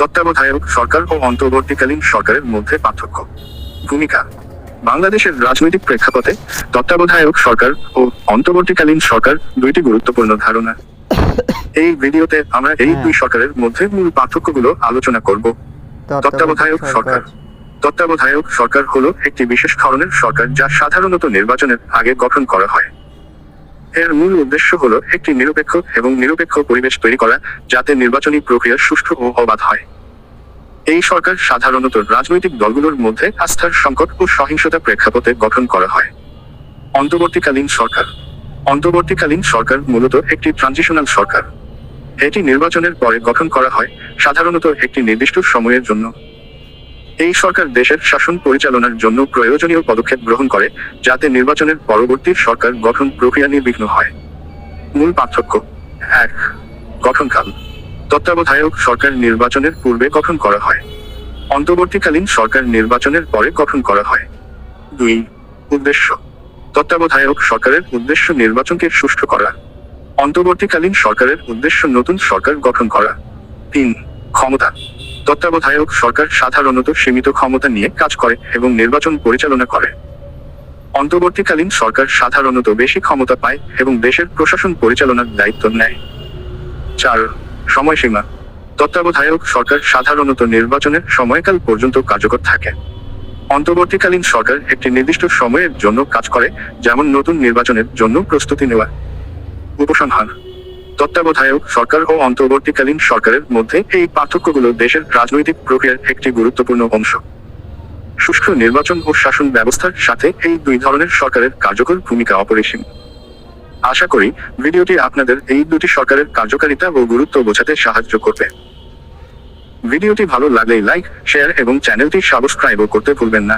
তত্ত্বাবধায়ক সরকার ও অন্তর্বর্তীকালীন সরকারের মধ্যে পার্থক্য। ভূমিকা। বাংলাদেশের রাজনৈতিক প্রেক্ষাপটে তত্ত্বাবধায়ক সরকার ও অন্তর্বর্তীকালীন সরকার দুইটি গুরুত্বপূর্ণ ধারণা। এই ভিডিওতে আমরা এই দুই সরকারের মধ্যে মূল পার্থক্যগুলো আলোচনা করব। তত্ত্বাবধায়ক সরকার। তত্ত্বাবধায়ক সরকার হলো একটি বিশেষ ধরনের সরকার যা সাধারণত নির্বাচনের আগে গঠন করা হয়। এর মূল উদ্দেশ্য হল একটি নিরপেক্ষ এবং নিরপেক্ষ পরিবেশ তৈরি করা যাতে নির্বাচনী প্রক্রিয়া সুষ্ঠু ও অবাধ হয়। এই সরকার সাধারণত রাজনৈতিক দলগুলোর মধ্যে আস্থার সংকট ও সহিংসতা প্রেক্ষাপটে গঠন করা হয়। অন্তর্বর্তীকালীন সরকার। অন্তর্বর্তীকালীন সরকার মূলত একটি ট্রানজিশনাল সরকার। এটি নির্বাচনের পরে গঠন করা হয় সাধারণত একটি নির্দিষ্ট সময়ের জন্য। এই সরকার দেশের শাসন পরিচালনার জন্য প্রয়োজনীয় পদক্ষেপ গ্রহণ করে, যাতে নির্বাচনের পরবর্তী সরকার গঠন প্রক্রিয়া নির্বিঘ্ন হয়। মূল পার্থক্য এক, গঠনকাল। তত্ত্বাবধায়ক সরকার নির্বাচনের পূর্বে গঠন করা হয়। অন্তর্বর্তীকালীন সরকার নির্বাচনের পরে গঠন করা হয়। দুই, উদ্দেশ্য। তত্ত্বাবধায়ক সরকারের উদ্দেশ্য নির্বাচনকে সুষ্ঠু করা। অন্তর্বর্তীকালীন সরকারের উদ্দেশ্য নতুন সরকার গঠন করা। তিন, ক্ষমতা। তত্ত্বাবধায়ক সরকার সাধারণত সীমিত ক্ষমতা নিয়ে কাজ করে এবং নির্বাচন পরিচালনা করে। অন্তর্বর্তীকালীন সরকার সাধারণত বেশি ক্ষমতা পায় এবং দেশের প্রশাসন পরিচালনার দায়িত্ব নেয়। চার, সময়সীমা। তত্ত্বাবধায়ক সরকার সাধারণত নির্বাচনের সময়কাল পর্যন্ত কার্যকর থাকে। অন্তর্বর্তীকালীন সরকার একটি নির্দিষ্ট সময়ের জন্য কাজ করে, যেমন নতুন নির্বাচনের জন্য প্রস্তুতি নেওয়া। উপসংহার। তত্ত্বাবধায়ক সরকার ও অন্তর্বর্তীকালীন সরকারের মধ্যে এই পার্থক্যগুলো দেশের রাজনৈতিক প্রক্রিয়ার একটি গুরুত্বপূর্ণ অংশ। সুষ্ঠু নির্বাচন ও শাসন ব্যবস্থার সাথে এই দুই ধরনের সরকারের কার্যকর ভূমিকা অপরিসীম। আশা করি ভিডিওটি আপনাদের এই দুটি সরকারের কার্যকারিতা ও গুরুত্ব বোঝাতে সাহায্য করবে। ভিডিওটি ভালো লাগলে লাইক, শেয়ার এবং চ্যানেলটি সাবস্ক্রাইবও করতে ভুলবেন না।